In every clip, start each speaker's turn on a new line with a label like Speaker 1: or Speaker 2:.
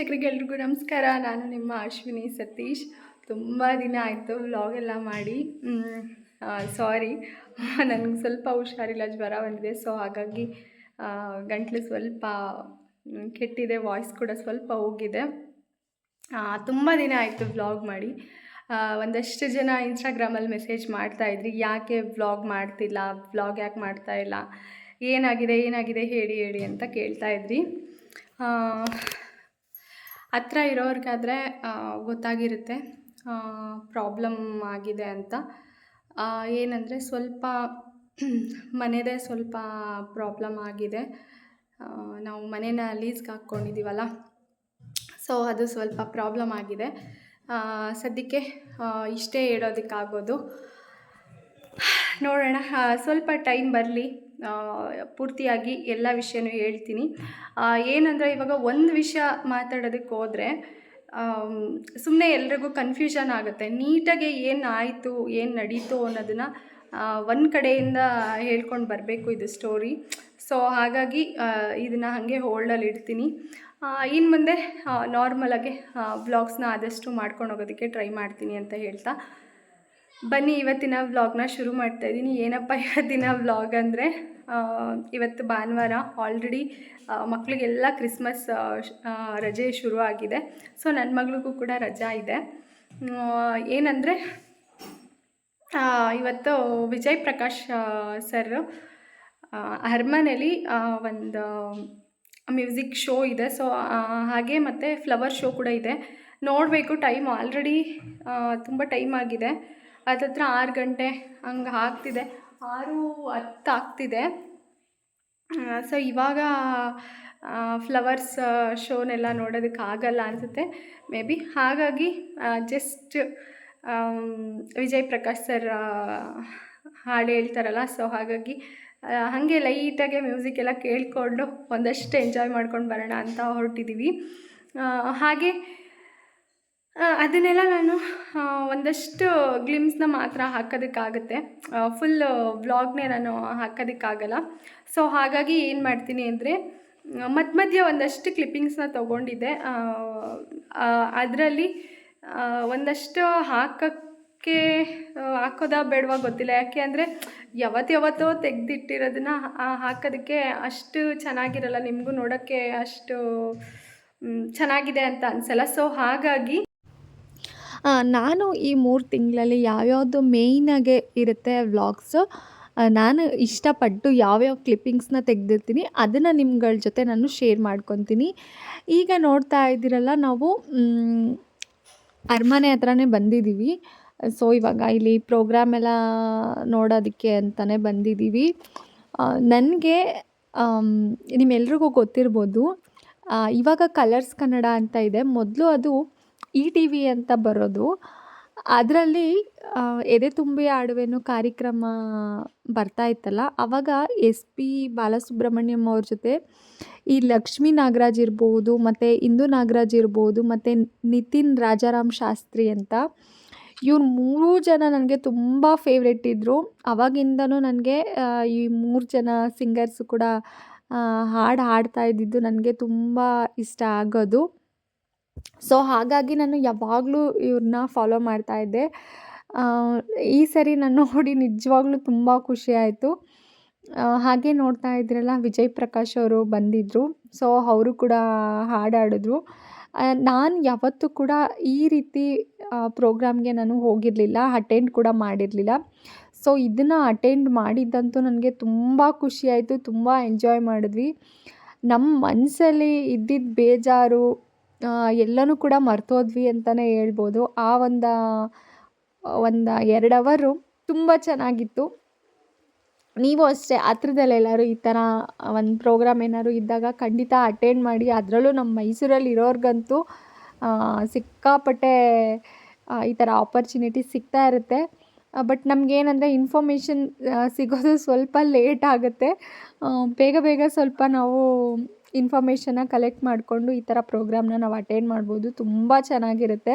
Speaker 1: ವೀಕ್ಷಕರಿಗೆ ಎಲ್ರಿಗೂ ನಮಸ್ಕಾರ. ನಾನು ನಿಮ್ಮ ಅಶ್ವಿನಿ ಸತೀಶ್. ತುಂಬ ದಿನ ಆಯಿತು ವ್ಲಾಗ್ ಎಲ್ಲ ಮಾಡಿ. ಸಾರಿ ನನಗೆ ಸ್ವಲ್ಪ ಹುಷಾರಿಲ್ಲ ಜ್ವರ ಬಂದಿದೆ. ಸೊ ಹಾಗಾಗಿ ಗಂಟಲು ಸ್ವಲ್ಪ ಕೆಟ್ಟಿದೆ ವಾಯ್ಸ್ ಕೂಡ ಸ್ವಲ್ಪ ಹೋಗಿದೆ. ತುಂಬ ದಿನ ಆಯಿತು ವ್ಲಾಗ್ ಮಾಡಿ. ಒಂದಷ್ಟು ಜನ ಇನ್ಸ್ಟಾಗ್ರಾಮಲ್ಲಿ ಮೆಸೇಜ್ ಮಾಡ್ತಾಯಿದ್ರಿ ಯಾಕೆ ವ್ಲಾಗ್ ಮಾಡ್ತಿಲ್ಲ? ವ್ಲಾಗ್ ಯಾಕೆ ಮಾಡ್ತಾ ಇಲ್ಲ? ಏನಾಗಿದೆ? ಏನಾಗಿದೆ? ಹೇಳಿ ಹೇಳಿ ಅಂತ ಕೇಳ್ತಾ ಇದ್ರಿ. ಆ, ಹತ್ರ ಇರೋರಿಗಾದರೆ ಗೊತ್ತಾಗಿರುತ್ತೆ ಪ್ರಾಬ್ಲಮ್ ಆಗಿದೆ ಅಂತ. ಏನಂದರೆ ಸ್ವಲ್ಪ ಮನೆದೇ ಸ್ವಲ್ಪ ಪ್ರಾಬ್ಲಮ್ ಆಗಿದೆ. ನಾವು ಮನೇನ ಲೀಸ್ಗೆ ಹಾಕ್ಕೊಂಡಿದ್ದೀವಲ್ಲ ಸೊ ಅದು ಸ್ವಲ್ಪ ಪ್ರಾಬ್ಲಮ್ ಆಗಿದೆ. ಸದ್ಯಕ್ಕೆ ಇಷ್ಟೇ ಹೇಳೋದಕ್ಕಾಗೋದು. ನೋಡೋಣ ಸ್ವಲ್ಪ ಟೈಮ್ ಬರಲಿ. ಪೂರ್ತಿಯಾಗಿ ಎಲ್ಲ ವಿಷಯನೂ ಹೇಳ್ತೀನಿ. ಏನಂದರೆ ಇವಾಗ ಒಂದು ವಿಷಯ ಮಾತಾಡೋದಕ್ಕೆ ಹೋದರೆ ಸುಮ್ಮನೆ ಎಲ್ರಿಗೂ ಕನ್ಫ್ಯೂಷನ್ ಆಗುತ್ತೆ. ನೀಟಾಗಿ ಏನು ಆಯಿತು, ಏನು ನಡೀತು ಅನ್ನೋದನ್ನು ಒಂದು ಕಡೆಯಿಂದ ಹೇಳ್ಕೊಂಡು ಬರಬೇಕು ಇದು ಸ್ಟೋರಿ ಸೊ ಹಾಗಾಗಿ ಇದನ್ನು ಹಾಗೆ ಹೋಲ್ಡಲ್ಲಿ ಇಡ್ತೀನಿ. ಇನ್ನು ಮುಂದೆ ನಾರ್ಮಲಾಗಿ ಬ್ಲಾಗ್ಸ್ನ ಆದಷ್ಟು ಮಾಡ್ಕೊಂಡು ಹೋಗೋದಕ್ಕೆ ಟ್ರೈ ಮಾಡ್ತೀನಿ ಅಂತ ಹೇಳ್ತಾ. ಬನ್ನಿ, ಇವತ್ತಿನ ವ್ಲಾಗ್ನ ಶುರು ಮಾಡ್ತಾ ಇದ್ದೀನಿ. ಏನಪ್ಪ, ಇವತ್ತಿನ ವ್ಲಾಗ್ ಅಂದರೆ ಇವತ್ತು ಭಾನುವಾರ ಆಲ್ರೆಡಿ ಮಕ್ಕಳಿಗೆಲ್ಲ ಕ್ರಿಸ್ಮಸ್ ರಜೆ ಶುರು ಆಗಿದೆ. ಸೊ ನನ್ನ ಮಗಳಿಗೂ ಕೂಡ ರಜಾ ಇದೆ. ಏನಂದರೆ ಇವತ್ತು ವಿಜಯ್ ಪ್ರಕಾಶ್ ಸರ್ ಅರಮನೆಯಲ್ಲಿ ಒಂದು ಮ್ಯೂಸಿಕ್ ಶೋ ಇದೆ. ಸೊ ಹಾಗೆ ಮತ್ತು ಫ್ಲವರ್ ಶೋ ಕೂಡ ಇದೆ. ನೋಡಬೇಕು ಟೈಮ್ ಆಲ್ರೆಡಿ ತುಂಬ ಟೈಮ್ ಆಗಿದೆ. ಹತ್ತತ್ರ ಆರು ಗಂಟೆ ಹಂಗೆ ಆಗ್ತಿದೆ. ಆರು ಹತ್ತು ಆಗ್ತಿದೆ. ಸೊ ಇವಾಗ ಫ್ಲವರ್ಸ್ ಶೋನೆಲ್ಲ ನೋಡೋದಕ್ಕೆ ಆಗಲ್ಲ ಅನಿಸುತ್ತೆ. ಮೇ ಬಿ ಹಾಗಾಗಿ ಜಸ್ಟ್ ವಿಜಯ್ ಪ್ರಕಾಶ್ ಸರ್ ಹಾಡು ಹೇಳ್ತಾರಲ್ಲ ಸೊ ಹಾಗಾಗಿ ಹಾಗೆ ಲೈಟಾಗೆ ಮ್ಯೂಸಿಕ್ ಎಲ್ಲ ಕೇಳಿಕೊಂಡು ಒಂದಷ್ಟು ಎಂಜಾಯ್ ಮಾಡ್ಕೊಂಡು ಬರೋಣ ಅಂತ ಹೊರಟಿದ್ದೀವಿ ಹಾಗೆ ಅದನ್ನೆಲ್ಲ ನಾನು ಒಂದಷ್ಟು ಗ್ಲಿಮ್ಸ್ನ ಮಾತ್ರ ಹಾಕೋದಕ್ಕಾಗುತ್ತೆ. ಫುಲ್ ವ್ಲಾಗ್ನೇ ನಾನು ಹಾಕೋದಕ್ಕಾಗಲ್ಲ. ಸೊ ಹಾಗಾಗಿ ಏನು ಮಾಡ್ತೀನಿ ಅಂದರೆ ಮಧ್ಯ ಮಧ್ಯೆ ಒಂದಷ್ಟು ಕ್ಲಿಪ್ಪಿಂಗ್ಸ್ನ ತೊಗೊಂಡಿದ್ದೆ. ಅದರಲ್ಲಿ ಒಂದಷ್ಟು ಹಾಕೋಕ್ಕೆ ಹಾಕೋದ ಬೇಡವಾ ಗೊತ್ತಿಲ್ಲ. ಯಾಕೆ ಅಂದರೆ, ಯಾವತ್ತು ಯಾವತ್ತೋ ತೆಗೆದಿಟ್ಟಿರೋದನ್ನ ಹಾಕೋದಕ್ಕೆ ಅಷ್ಟು ಚೆನ್ನಾಗಿರಲ್ಲ. ನಿಮಗೂ ನೋಡೋಕ್ಕೆ ಅಷ್ಟು ಚೆನ್ನಾಗಿದೆ ಅಂತ ಅನಿಸಲ್ಲ. ಸೊ ಹಾಗಾಗಿ
Speaker 2: ನಾನು ಈ ಮೂರು ತಿಂಗಳಲ್ಲಿ ಯಾವ್ಯಾವುದು ಮೇಯ್ನಾಗೆ ಇರುತ್ತೆ ವ್ಲಾಗ್ಸು ನಾನು ಇಷ್ಟಪಟ್ಟು ಯಾವ್ಯಾವ ಕ್ಲಿಪ್ಪಿಂಗ್ಸ್ನ ತೆಗೆದಿರ್ತೀನಿ, ಅದನ್ನು ನಿಮ್ಗಳ ಜೊತೆ ನಾನು ಶೇರ್ ಮಾಡ್ಕೊತೀನಿ. ಈಗ ನೋಡ್ತಾ ಇದ್ದೀರಲ್ಲ ನಾವು ಅರಮನೆ ಹತ್ರನೇ ಬಂದಿದ್ದೀವಿ. ಸೊ ಇವಾಗ ಇಲ್ಲಿ ಪ್ರೋಗ್ರಾಮ್ ಎಲ್ಲ ನೋಡೋದಕ್ಕೆ ಅಂತಲೇ ಬಂದಿದ್ದೀವಿ. ನನಗೆ ನಿಮ್ಮೆಲ್ರಿಗೂ ಗೊತ್ತಿರ್ಬೋದು ಇವಾಗ ಕಲರ್ಸ್ ಕನ್ನಡ ಅಂತ ಇದೆ. ಮೊದಲು ಅದು ಇ ಟಿ ವಿ ಅಂತ ಬರೋದು. ಅದರಲ್ಲಿ ಎದೆ ತುಂಬಿ ಆಡುವೆನು ಕಾರ್ಯಕ್ರಮ ಬರ್ತಾ ಇತ್ತಲ್ಲ ಆವಾಗ ಎಸ್ ಪಿ ಬಾಲಸುಬ್ರಹ್ಮಣ್ಯಂ ಅವ್ರ ಜೊತೆ ಈ ಲಕ್ಷ್ಮೀ ನಾಗರಾಜ್ ಇರ್ಬೋದು, ಮತ್ತು ಇಂದು ನಾಗರಾಜ್ ಇರ್ಬೋದು, ಮತ್ತು ನಿತಿನ್ ರಾಜಾರಾಮ್ ಶಾಸ್ತ್ರಿ ಅಂತ, ಇವ್ರು ಮೂರೂ ಜನ ನನಗೆ ತುಂಬ ಫೇವ್ರೆಟ್ ಇದ್ದರು ಅವಾಗಿಂದನೂ ನನಗೆ ಈ ಮೂರು ಜನ ಸಿಂಗರ್ಸು ಕೂಡ ಹಾಡು ಹಾಡ್ತಾ ಇದ್ದಿದ್ದು ನನಗೆ ತುಂಬ ಇಷ್ಟ ಆಗೋದು. ಸೊ ಹಾಗಾಗಿ ನಾನು ಯಾವಾಗಲೂ ಇವ್ರನ್ನ ಫಾಲೋ ಮಾಡ್ತಾ ಇದ್ದೆ. ಈ ಸರಿ ನಾನು ನೋಡಿ ನಿಜವಾಗ್ಲೂ ತುಂಬ ಖುಷಿ ಆಯಿತು. ಹಾಗೆ ನೋಡ್ತಾ ಇದ್ರಲ್ಲ, ವಿಜಯ್ ಪ್ರಕಾಶ್ ಅವರು ಬಂದಿದ್ದರು ಸೊ ಅವರು ಕೂಡ ಹಾಡಾಡಿದ್ರು. ನಾನು ಯಾವತ್ತೂ ಕೂಡ ಈ ರೀತಿ ಪ್ರೋಗ್ರಾಮ್ಗೆ ನಾನು ಹೋಗಿರಲಿಲ್ಲ ಅಟೆಂಡ್ ಕೂಡ ಮಾಡಿರಲಿಲ್ಲ. ಸೊ ಇದನ್ನು ಅಟೆಂಡ್ ಮಾಡಿದ್ದಂತೂ ನನಗೆ ತುಂಬ ಖುಷಿ ಆಯಿತು, ತುಂಬ ಎಂಜಾಯ್ ಮಾಡಿದ್ವಿ. ನಮ್ಮ ಮನಸ್ಸಲ್ಲಿ ಇದ್ದಿದ್ದ ಬೇಜಾರು ಎಲ್ಲನೂ ಕೂಡ ಮರ್ತೋದ್ವಿ ಅಂತಲೇ ಹೇಳ್ಬೋದು. ಆ ಒಂದು ಒಂದು ಎರಡು ಅವರು ತುಂಬ ಚೆನ್ನಾಗಿತ್ತು. ನೀವು ಅಷ್ಟೇ ಹತ್ರದಲ್ಲಿ ಎಲ್ಲರೂ ಈ ಥರ ಒಂದು ಪ್ರೋಗ್ರಾಮ್ ಏನಾದ್ರು ಇದ್ದಾಗ ಖಂಡಿತ ಅಟೆಂಡ್ ಮಾಡಿ. ಅದರಲ್ಲೂ ನಮ್ಮ ಮೈಸೂರಲ್ಲಿ ಇರೋರ್ಗಂತೂ ಸಿಕ್ಕಾಪಟ್ಟೆ ಈ ಥರ ಆಪರ್ಚುನಿಟಿ ಸಿಗ್ತಾ ಇರುತ್ತೆ. ಬಟ್ ನಮಗೇನಂದರೆ ಇನ್ಫಾರ್ಮೇಷನ್ ಸಿಗೋದು ಸ್ವಲ್ಪ ಲೇಟ್ ಆಗುತ್ತೆ. ಬೇಗ ಬೇಗ ಸ್ವಲ್ಪ ನಾವು ಇನ್ಫಾರ್ಮೇಷನ್ನ ಕಲೆಕ್ಟ್ ಮಾಡಿಕೊಂಡು ಈ ಥರ ಪ್ರೋಗ್ರಾಮ್ನ ನಾವು ಅಟೆಂಡ್ ಮಾಡ್ಬೋದು. ತುಂಬ ಚೆನ್ನಾಗಿರುತ್ತೆ.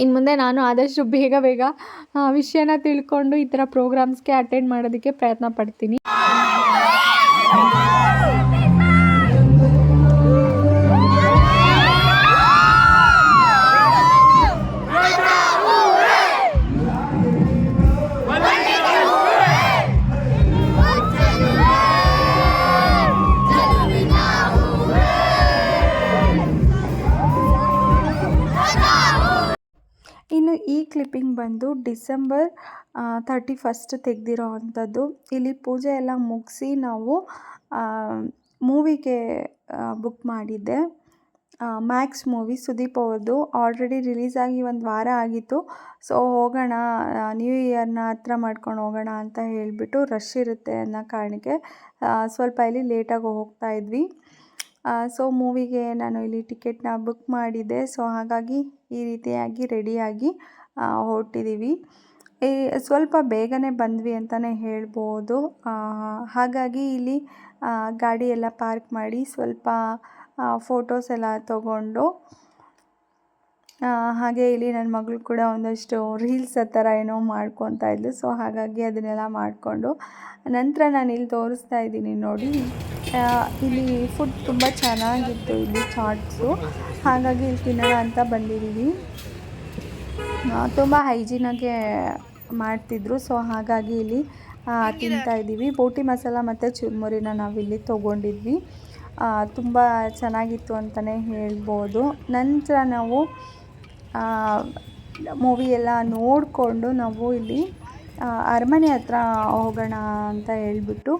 Speaker 2: ಇನ್ನು ಮುಂದೆ ನಾನು ಆದಷ್ಟು ಬೇಗ ಬೇಗ ವಿಷಯನ ತಿಳ್ಕೊಂಡು ಈ ಥರ ಪ್ರೋಗ್ರಾಮ್ಸ್ಗೆ ಅಟೆಂಡ್ ಮಾಡೋದಕ್ಕೆ ಪ್ರಯತ್ನ ಪಡ್ತೀನಿ.
Speaker 1: ಬಂದು ಡಿಸೆಂಬರ್ ತರ್ಟಿ ಫಸ್ಟ್ ತೆಗೆದಿರೋ ಅಂಥದ್ದು. ಇಲ್ಲಿ ಪೂಜೆ ಎಲ್ಲ ಮುಗಿಸಿ ನಾವು ಮೂವಿಗೆ ಬುಕ್ ಮಾಡಿದ್ದೆ. ಮ್ಯಾಕ್ಸ್ ಮೂವಿ ಸುದೀಪ್ ಅವ್ರದ್ದು. ಆಲ್ರೆಡಿ ರಿಲೀಸ್ ಆಗಿ ಒಂದು ವಾರ ಆಗಿತ್ತು. ಸೊ ಹೋಗೋಣ ನ್ಯೂ ಇಯರ್ನ ಹತ್ರ ಮಾಡ್ಕೊಂಡು ಹೋಗೋಣ ಅಂತ ಹೇಳಿಬಿಟ್ಟು ರಶ್ ಇರುತ್ತೆ ಅನ್ನೋ ಕಾರಣಕ್ಕೆ ಸ್ವಲ್ಪ ಇಲ್ಲಿ ಲೇಟಾಗಿ ಹೋಗ್ತಾ ಇದ್ವಿ. ಸೊ ಮೂವಿಗೆ ನಾನು ಇಲ್ಲಿ ಟಿಕೆಟ್ನ ಬುಕ್ ಮಾಡಿದ್ದೆ. ಸೊ ಹಾಗಾಗಿ ಈ ರೀತಿಯಾಗಿ ರೆಡಿಯಾಗಿ ಹೊರಟಿದ್ದೀವಿ ಸ್ವಲ್ಪ ಬೇಗನೆ ಬಂದ್ವಿ ಅಂತಲೇ ಹೇಳ್ಬೋದು. ಹಾಗಾಗಿ ಇಲ್ಲಿ ಗಾಡಿ ಎಲ್ಲ ಪಾರ್ಕ್ ಮಾಡಿ ಸ್ವಲ್ಪ ಫೋಟೋಸ್ ಎಲ್ಲ ತಗೊಂಡು ಹಾಗೆ ಇಲ್ಲಿ ನನ್ನ ಮಗಳು ಕೂಡ ಒಂದಷ್ಟು ರೀಲ್ಸ್ ಆ ಥರ ಏನೋ ಮಾಡ್ಕೊತಾ ಇದ್ಲು. ಸೊ, ಹಾಗಾಗಿ ಅದನ್ನೆಲ್ಲ ಮಾಡಿಕೊಂಡು, ನಂತರ ನಾನು ಇಲ್ಲಿ ತೋರಿಸ್ತಾ ಇದ್ದೀನಿ ನೋಡಿ. ಇಲ್ಲಿ ಫುಡ್ ತುಂಬ ಚೆನ್ನಾಗಿತ್ತು, ಇಲ್ಲಿ ಚಾಟ್ಸು ಹಾಗಾಗಿ ಇಲ್ಲಿ ತಿನ್ನೋಣ ಅಂತ ಬಂದಿದ್ದೀವಿ ತುಂಬ ಹೈಜೀನಾಗೆ ಮಾಡ್ತಿದ್ರು. ಸೊ ಹಾಗಾಗಿ ಇಲ್ಲಿ ತಿಂತಾ ಇದ್ದೀವಿ. ಬೋಟಿ ಮಸಾಲ ಮತ್ತು ಚುರ್ಮುರಿನ ನಾವಿಲ್ಲಿ ತೊಗೊಂಡಿದ್ವಿ. ತುಂಬ ಚೆನ್ನಾಗಿತ್ತು ಅಂತಲೇ ಹೇಳ್ಬೋದು. ನಂತರ ನಾವು ಮೂವಿ ಎಲ್ಲ ನೋಡಿಕೊಂಡು ನಾವು ಇಲ್ಲಿ ಅರಮನೆ ಹತ್ರ ಹೋಗೋಣ ಅಂತ ಹೇಳ್ಬಿಟ್ಟು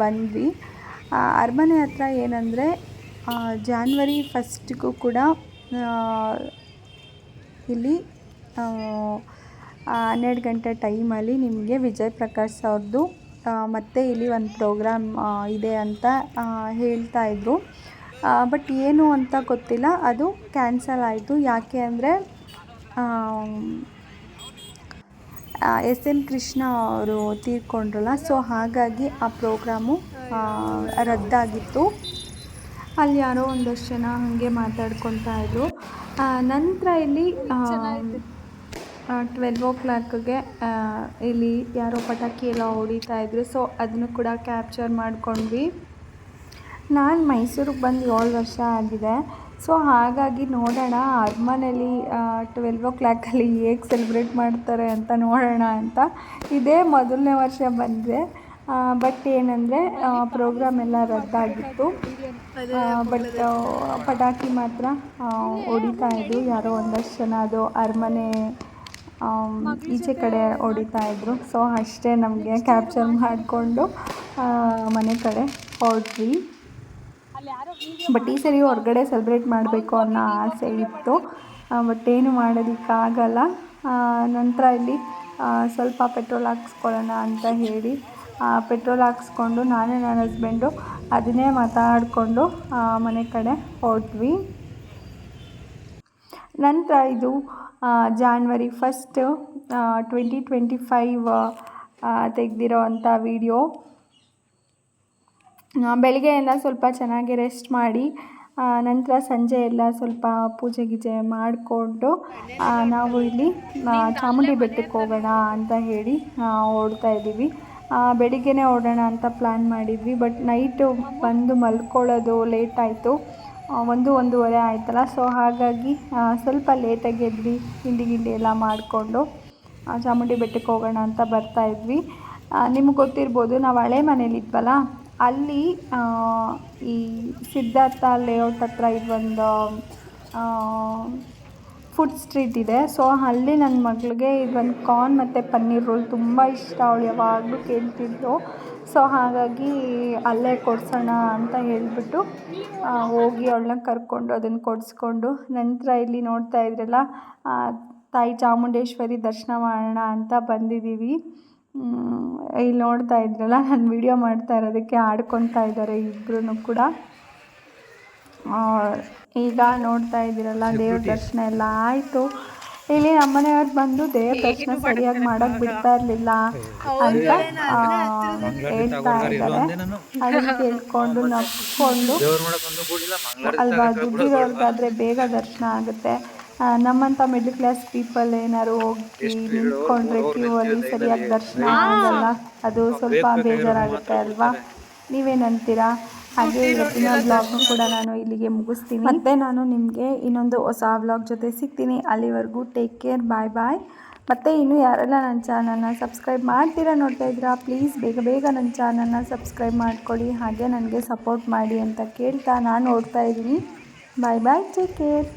Speaker 1: ಬಂದ್ವಿ. ಅರಮನೆ ಹತ್ರ ಏನಂದರೆ ಜಾನ್ವರಿ ಫಸ್ಟಿಗೂ ಕೂಡ ಇಲ್ಲಿ ಹನ್ನೆರಡು ಗಂಟೆ ಟೈಮಲ್ಲಿ ನಿಮಗೆ ವಿಜಯ್ ಪ್ರಕಾಶ್ ಅವ್ರದ್ದು ಮತ್ತು ಇಲ್ಲಿ ಒಂದು ಪ್ರೋಗ್ರಾಮ್ ಇದೆ ಅಂತ ಹೇಳ್ತಾ ಇದ್ದರು ಬಟ್ ಏನು ಅಂತ ಗೊತ್ತಿಲ್ಲ. ಅದು ಕ್ಯಾನ್ಸಲ್ ಆಯಿತು. ಯಾಕೆ ಅಂದರೆ ಎಸ್ ಎನ್ ಕೃಷ್ಣ ಅವರು ತೀರ್ಕೊಂಡ್ರಲ್ಲ, ಸೊ ಹಾಗಾಗಿ ಆ ಪ್ರೋಗ್ರಾಮು ರದ್ದಾಗಿತ್ತು. ಅಲ್ಲಿ ಯಾರೋ ಒಂದಷ್ಟು ಜನ ಹಾಗೆ ಮಾತಾಡ್ಕೊತಾ ಇದ್ದರು ನಂತರ ಇಲ್ಲಿ ಟ್ವೆಲ್ವ್ ಓ ಕ್ಲಾಕ್ಗೆ ಇಲ್ಲಿ ಯಾರೋ ಪಟಾಕಿ ಎಲ್ಲ ಹೊಡಿತಾ ಇದ್ರು. ಸೊ ಅದನ್ನು ಕೂಡ ಕ್ಯಾಪ್ಚರ್ ಮಾಡ್ಕೊಂಡ್ವಿ. ನಾನು ಮೈಸೂರಿಗೆ ಬಂದು ಏಳು ವರ್ಷ ಆಗಿದೆ. ಸೊ ಹಾಗಾಗಿ ನೋಡೋಣ ಅರಮನೆಯಲ್ಲಿ ಟ್ವೆಲ್ವ್ ಓ ಕ್ಲಾಕಲ್ಲಿ ಹೇಗೆ ಸೆಲೆಬ್ರೇಟ್ ಮಾಡ್ತಾರೆ ಅಂತ ನೋಡೋಣ ಅಂತ. ಇದೇ ಮೊದಲನೇ ವರ್ಷ ಬಂದರೆ ಬಟ್ ಏನಂದರೆ ಪ್ರೋಗ್ರಾಮ್ ಎಲ್ಲ ರದ್ದಾಗಿತ್ತು. ಬಟ್ ಪಟಾಕಿ ಮಾತ್ರ ಹೊಡಿತಾ ಇದ್ದು ಯಾರೋ ಒಂದಷ್ಟು ಜನ ಅದು ಅರಮನೆ ಈಚೆ ಕಡೆ ಹೊಡಿತಾ ಇದ್ರು. ಸೊ ಅಷ್ಟೇ ನಮಗೆ ಕ್ಯಾಪ್ಚರ್ ಮಾಡಿಕೊಂಡು ಮನೆ ಕಡೆ ಹೊರಟ್ವಿ ಬಟ್ ಈ ಸರಿ ಹೊರಗಡೆ ಸೆಲೆಬ್ರೇಟ್ ಮಾಡಬೇಕು ಅನ್ನೋ ಆಸೆ ಇತ್ತು. ಬಟ್ ಏನು ಮಾಡೋದಕ್ಕಾಗಲ್ಲ ನಂತರ ಇಲ್ಲಿ ಸ್ವಲ್ಪ ಪೆಟ್ರೋಲ್ ಹಾಕ್ಸ್ಕೊಳ್ಳೋಣ ಅಂತ ಹೇಳಿ ಪೆಟ್ರೋಲ್ ಹಾಕ್ಸ್ಕೊಂಡು ನಾನೇ ನನ್ನ ಹಸ್ಬೆಂಡು ಅದನ್ನೇ ಮಾತಾಡಿಕೊಂಡು ಮನೆ ಕಡೆ ಹೊರಟ್ವಿ ನಂತರ ಇದು January first twenty twenty five ತೆಗೆದಿರೋ ಅಂಥ ವೀಡಿಯೋ ಬೆಳಗ್ಗೆ ಎಲ್ಲ ಸ್ವಲ್ಪ ಚೆನ್ನಾಗಿ ರೆಸ್ಟ್ ಮಾಡಿ ನಂತರ ಸಂಜೆ ಎಲ್ಲ ಸ್ವಲ್ಪ ಪೂಜೆ ಗೀಜೆ ಮಾಡಿಕೊಂಡು ನಾವು ಇಲ್ಲಿ ಚಾಮುಂಡಿ ಬೆಟ್ಟಕ್ಕೆ ಹೋಗೋಣ ಅಂತ ಹೇಳಿ ಓಡ್ತಾ ಇದ್ದೀವಿ. ಬೆಳಿಗ್ಗೆನೇ ಓಡೋಣ ಅಂತ ಪ್ಲ್ಯಾನ್ ಮಾಡಿದ್ವಿ ಬಟ್ ನೈಟು ಬಂದು ಮಲ್ಕೊಳ್ಳೋದು ಲೇಟ್ ಆಯಿತು. ಒಂದು ಒಂದೂವರೆ ಆಯ್ತಲ್ಲ. ಸೊ ಹಾಗಾಗಿ ಸ್ವಲ್ಪ ಲೇಟಾಗಿ ಎದ್ವಿ ತಿಂಡಿ ಗಿಂಡಿ ಎಲ್ಲ ಮಾಡಿಕೊಂಡು. ಚಾಮುಂಡಿ ಬೆಟ್ಟಕ್ಕೆ ಹೋಗೋಣ ಅಂತ ಬರ್ತಾಯಿದ್ವಿ ನಿಮ್ಗೆ ಗೊತ್ತಿರ್ಬೋದು, ನಾವು ಹಳೆ ಮನೇಲಿದ್ವಲ್ಲ ಅಲ್ಲಿ ಈ ಸಿದ್ಧಾರ್ಥ ಲೇಔಟ್ ಹತ್ರ ಇದೊಂದು ಫುಡ್ ಸ್ಟ್ರೀಟ್ ಇದೆ. ಸೊ ಅಲ್ಲಿ ನನ್ನ ಮಗಳಿಗೆ ಇದೊಂದು ಕಾರ್ನ್ ಮತ್ತು ಪನ್ನೀರ್ ರೋಲ್ ತುಂಬ ಇಷ್ಟ. ಅವಳು ಯಾವಾಗಲೂ ಕೇಳ್ತಿದ್ಳು ಸೊ ಹಾಗಾಗಿ ಅಲ್ಲೇ ಕೊಡಿಸೋಣ ಅಂತ ಹೇಳಿಬಿಟ್ಟು ಹೋಗಿ ಅವಳನ್ನ ಕರ್ಕೊಂಡು ಅದನ್ನು ಕೊಡಿಸ್ಕೊಂಡು ನಂತರ ಇಲ್ಲಿ ನೋಡ್ತಾ ಇದ್ರಲ್ಲ ತಾಯಿ ಚಾಮುಂಡೇಶ್ವರಿ ದರ್ಶನ ಮಾಡೋಣ ಅಂತ ಬಂದಿದ್ದೀವಿ. ಇಲ್ಲಿ ನೋಡ್ತಾ ಇದ್ರಲ್ಲ ನಾನು ವಿಡಿಯೋ ಮಾಡ್ತಾ ಇರೋದಕ್ಕೆ ಆಡ್ಕೊತಾ ಇದ್ದಾರೆ ಇಬ್ಬರೂ ಕೂಡ. ಈಗ ನೋಡ್ತಾ ಇದ್ದೀರಲ್ಲ ದೇವ್ರ ದರ್ಶನ ಎಲ್ಲ ಆಯಿತು. ಇಲ್ಲಿ ನಮ್ಮನೆಯವ್ರು ಬಂದು ದೇವ್ರ ದರ್ಶನ ಸರಿಯಾಗಿ ಮಾಡಕ್ ಬಿಡ್ತಾ ಇರ್ಲಿಲ್ಲ ಅಂತ ಹೇಳ್ತಾ ಇದ್ದಾರೆ. ಅಲ್ಲಿ ಕೇಳ್ಕೊಂಡು ನಕ್ಕೊಂಡು ಅಲ್ವಾ ದುಡ್ಡಿರೋರ್ಗಾದ್ರೆ ಬೇಗ ದರ್ಶನ ಆಗುತ್ತೆ. ನಮ್ಮಂಥ ಮಿಡ್ಲ್ ಕ್ಲಾಸ್ ಪೀಪಲ್ ಏನಾದ್ರು ಹೋಗಿ ನಿಂತ್ಕೊಂಡ್ರೆ ಕ್ಯೂ ಅಲ್ಲಿ ಸರಿಯಾಗಿ ದರ್ಶನ ಆಗಲ್ಲ. ಅದು ಸ್ವಲ್ಪ ಬೇಜಾರಾಗುತ್ತೆ ಅಲ್ವಾ? ನೀವೇನಂತೀರಾ? ಹಾಗೆ ಇವತ್ತಿನ ಬ್ಲಾಗ್ನು ಕೂಡ ನಾನು ಇಲ್ಲಿಗೆ ಮುಗಿಸ್ತೀನಿ. ಮತ್ತೆ ನಾನು ನಿಮಗೆ ಇನ್ನೊಂದು ಹೊಸ ಬ್ಲಾಗ್ ಜೊತೆ ಸಿಗ್ತೀನಿ. ಅಲ್ಲಿವರೆಗೂ ಟೇಕ್ ಕೇರ್ ಬಾಯ್ ಬಾಯ್ ಮತ್ತು ಇನ್ನು ಯಾರೆಲ್ಲ ನನ್ನ ಚಾನಲ್ನ ಸಬ್ಸ್ಕ್ರೈಬ್ ಮಾಡ್ತೀರಾ ನೋಡ್ತಾ ಇದ್ದೀರಾ ಪ್ಲೀಸ್ ಬೇಗ ಬೇಗ ನನ್ನ ಚಾನಲ್ನ ಸಬ್ಸ್ಕ್ರೈಬ್ ಮಾಡ್ಕೊಳ್ಳಿ. ಹಾಗೆ ನನಗೆ ಸಪೋರ್ಟ್ ಮಾಡಿ ಅಂತ ಕೇಳ್ತಾ ನಾನು ನೋಡ್ತಾ ಇದ್ದೀನಿ. ಬಾಯ್ ಬಾಯ್ ಟೇಕ್ ಕೇರ್